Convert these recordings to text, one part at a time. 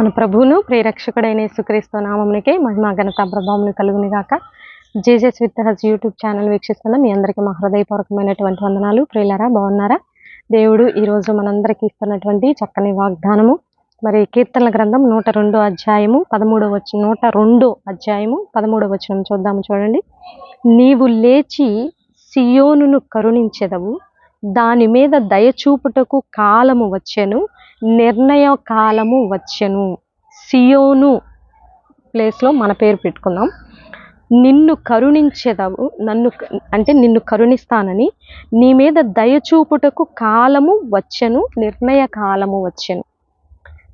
మన ప్రభువును ప్రేరక్షకుడైన సుక్రీస్తు నామమునికే మహిమా ఘనత ప్రభావం కలుగుని గాక. Jesus with us YouTube channel వీక్షిస్తున్న మీ అందరికీ మా హృదయపూర్వకమైనటువంటి వందనాలు. ప్రియులారా బాగున్నారా? దేవుడు ఈరోజు మనందరికీ ఇస్తున్నటువంటి చక్కని వాగ్దానము. మరి కీర్తనల గ్రంథం నూట రెండో అధ్యాయము పదమూడవ వచ్చి నూట రెండో అధ్యాయము పదమూడవ వచనం చూద్దాము చూడండి. నీవు లేచి సియోనును కరుణించెదవు దాని మీద దయచూపుటకు కాలము వచ్చెను నిర్ణయ కాలము వచ్చెను. సియోను ప్లేస్లో మన పేరు పెట్టుకుందాం. నిన్ను కరుణించెదవు నన్ను అంటే నిన్ను కరుణిస్తానని నీ మీద దయచూపుటకు కాలము వచ్చెను నిర్ణయ కాలము వచ్చెను.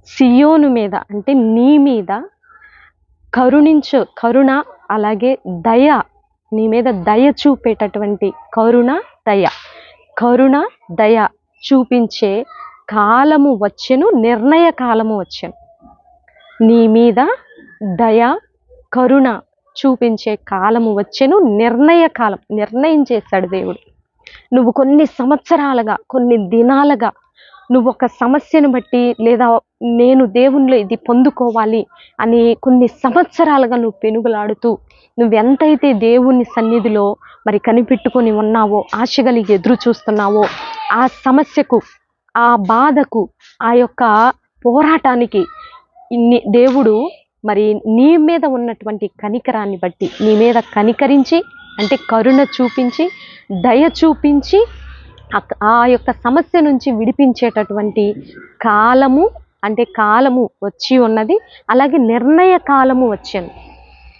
సియోను మీద అంటే నీ మీద కరుణించు కరుణ అలాగే దయ నీ మీద దయ చూపేటటువంటి కరుణ దయ. కరుణ దయ చూపించే కాలము వచ్చెను నిర్ణయ కాలము వచ్చెను. నీ మీద దయ కరుణ చూపించే కాలము వచ్చెను నిర్ణయ కాలం. నిర్ణయం చేశాడు దేవుడు. నువ్వు కొన్ని సంవత్సరాలుగా కొన్ని దినాలుగా నువ్వు ఒక సమస్యను బట్టి లేదా నేను దేవునిలో ఇది పొందుకోవాలి అని కొన్ని సంవత్సరాలుగా నువ్వు పెనుగులాడుతూ నువ్వెంతైతే దేవుని సన్నిధిలో మరి కనిపెట్టుకొని ఉన్నావో ఆశ కలిగి ఎదురు చూస్తున్నావో ఆ సమస్యకు ఆ బాధకు ఆ యొక్క పోరాటానికి దేవుడు మరి నీ మీద ఉన్నటువంటి కనికరాన్ని బట్టి నీ మీద కనికరించి అంటే కరుణ చూపించి దయ చూపించి ఆ- యొక్క సమస్య నుంచి విడిపించేటటువంటి కాలము అంటే కాలము వచ్చి ఉన్నది అలాగే నిర్ణయ కాలము వచ్చాను.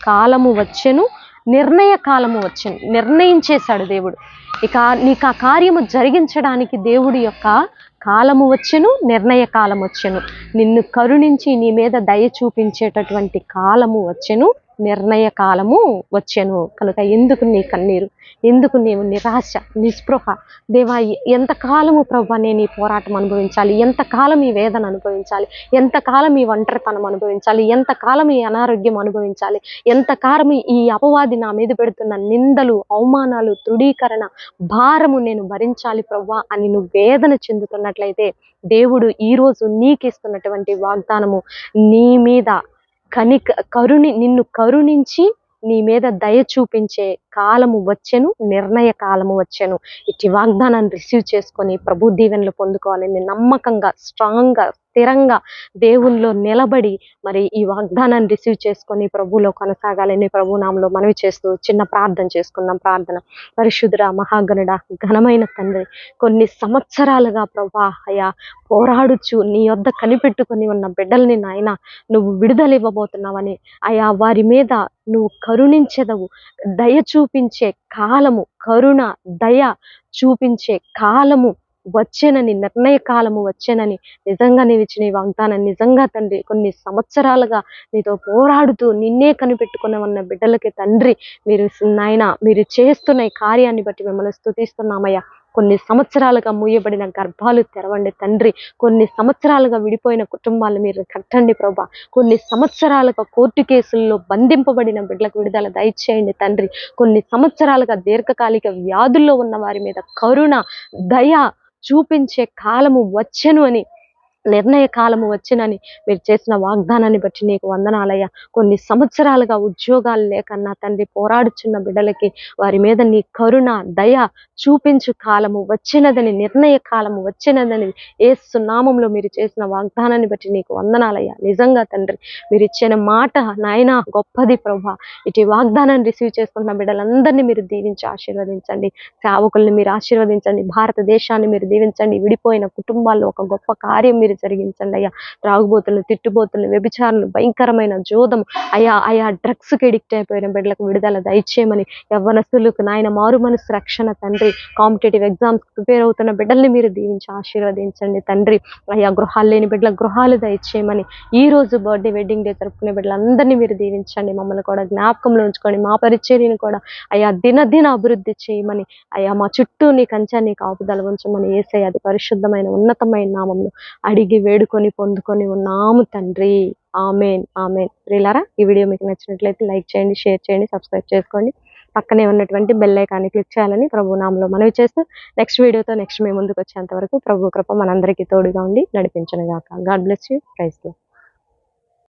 కాలము వచ్చెను నిర్ణయ కాలము వచ్చెను. నిర్ణయించేశాడు దేవుడు. ఇక నీకు ఆ కార్యము జరిగించడానికి దేవుడి యొక్క కాలము వచ్చెను నిర్ణయ కాలం వచ్చెను. నిన్ను కరుణించి నీ మీద దయ చూపించేటటువంటి కాలము వచ్చెను. నిర్ణయ కాలము వచ్చాను కనుక ఎందుకు నీ కన్నీరు? ఎందుకు నీవు నిరాశ నిస్పృహ? దేవా ఎంతకాలము ప్రభు నేను ఈ పోరాటం అనుభవించాలి? ఎంతకాలం ఈ వేదన అనుభవించాలి? ఎంతకాలం ఈ ఒంటరితనం అనుభవించాలి? ఎంతకాలం ఈ అనారోగ్యం అనుభవించాలి? ఎంతకాలం ఈ అపవాది నా మీద పెడుతున్న నిందలు అవమానాలు తృఢీకరణ భారము నేను భరించాలి ప్రవ్వా అని నువ్వు వేదన చెందుతున్నట్లయితే దేవుడు ఈ రోజు నీకిస్తున్నటువంటి వాగ్దానము నీ మీద కనిక కరుణి నిన్ను కరుణించి నీ మీద దయ చూపించే కాలము వచ్చెను నిర్ణయ కాలము వచ్చెను. ఇట్టి వాగ్దానాన్ని రిసీవ్ చేసుకొని ప్రభు దీవెనలు పొందుకోవాలని నమ్మకంగా స్ట్రాంగ్గా స్థిరంగా దేవునిలో నిలబడి మరి ఈ వాగ్దానాన్ని రిసీవ్ చేసుకొని ప్రభులో కొనసాగాలని ప్రభునామంలో మనవి చేస్తూ చిన్న ప్రార్థన చేసుకున్నాం ప్రార్థన. పరిశుద్ధుడ మహాగణుడ ఘనమైన తండ్రి కొన్ని సంవత్సరాలుగా ప్రభా అయా పోరాడుచు నీ వద్ద కనిపెట్టుకొని ఉన్న బిడ్డల్ని నాయన నువ్వు విడుదల ఇవ్వబోతున్నావని అయా వారి మీద నువ్వు కరుణించెదవు. దయ చూపించే కాలము కరుణ దయ చూపించే కాలము వచ్చేనని నిర్ణయ కాలము వచ్చేనని నిజంగా నీవు ఇచ్చిన ఈ వాగ్దానం నిజంగా తండ్రి కొన్ని సంవత్సరాలుగా నీతో పోరాడుతూ నిన్నే కనిపెట్టుకున్న ఉన్న బిడ్డలకి తండ్రి మీరు నాయన మీరు చేస్తున్న ఈ కార్యాన్ని బట్టి మిమ్మల్ని స్థుతిస్తున్నామయ్యా కొన్ని సంవత్సరాలుగా మూయబడిన గర్భాలు తెరవండి తండ్రి. కొన్ని సంవత్సరాలుగా విడిపోయిన కుటుంబాలు మీరు కట్టండి ప్రభా. కొన్ని సంవత్సరాలుగా కోర్టు కేసుల్లో బంధింపబడిన బిడ్డలకు విడుదల దయచేయండి తండ్రి. కొన్ని సంవత్సరాలుగా దీర్ఘకాలిక వ్యాధుల్లో ఉన్న వారి మీద కరుణ దయ చూపించే కాలము వచ్చెను అని నిర్ణయ కాలము వచ్చినని మీరు చేసిన వాగ్దానాన్ని బట్టి నీకు వందనాలయ్యా. కొన్ని సంవత్సరాలుగా ఉద్యోగాలు లేక నా తండ్రి పోరాడుచున్న బిడ్డలకి వారి మీద నీ కరుణ దయ చూపించు కాలము వచ్చినదని నిర్ణయ కాలము వచ్చినదని ఏ సునామంలో మీరు చేసిన వాగ్దానాన్ని బట్టి నీకు వందనాలయ్యా. నిజంగా తండ్రి మీరు ఇచ్చిన మాట నాయన గొప్పది ప్రభా. ఇటు వాగ్దానాన్ని రిసీవ్ చేసుకున్న బిడ్డలందరినీ మీరు దీవించి ఆశీర్వదించండి. సేవకుల్ని మీరు ఆశీర్వదించండి. భారతదేశాన్ని మీరు దీవించండి. విడిపోయిన కుటుంబాల్లో ఒక గొప్ప కార్యం మీరు జరిగించండి అయ్యా. త్రాగుబోతులు తిట్టుబోతులు వ్యభిచారులు భయంకరమైన జోదం. అయా అయా డ్రగ్స్కి ఎడిక్ట్ అయిపోయిన బిడ్డలకు విడుదల దయచేయమని యవ్వనస్తులకు నాయన మారు మనసు రక్షణ తండ్రి. కాంపిటేటివ్ ఎగ్జామ్స్ ప్రిపేర్ అవుతున్న బిడ్డల్ని మీరు దీవించి ఆశీర్వదించండి తండ్రి. అయ్యా గృహాలు లేని బిడ్డల గృహాలు దయచేయమని ఈ రోజు బర్త్డే వెడ్డింగ్ డే జరుపుకునే బిడ్డలందరినీ మీరు దీవించండి. మమ్మల్ని కూడా జ్ఞాపకంలో ఉంచుకొని మా పరిచర్యను కూడా అయా దినదిన అభివృద్ధి చేయమని అయ్యా మా చుట్టూ నీ కంచె నీ కాపుదల ఉంచమని ఏసై అది పరిశుద్ధమైన ఉన్నతమైన నామంలో అడిగి వేడుకొని పొందుకొని ఉన్నాము తండ్రి. Amen amen. ప్రియులారా ఈ వీడియో మీకు నచ్చినట్లయితే లైక్ చేయండి షేర్ చేయండి సబ్స్క్రైబ్ చేసుకోండి. పక్కనే ఉన్నటువంటి బెల్ ఐకాన్ని క్లిక్ చేయాలని ప్రభు నామంలో మనవి చేస్తూ నెక్స్ట్ వీడియోతో నెక్స్ట్ మేము ముందుకు వచ్చేంత వరకు ప్రభు కృప మనందరికీ తోడుగా ఉండి నడిపించను గాక గాడ్ బ్లెస్ యూ. ప్రైజ్లో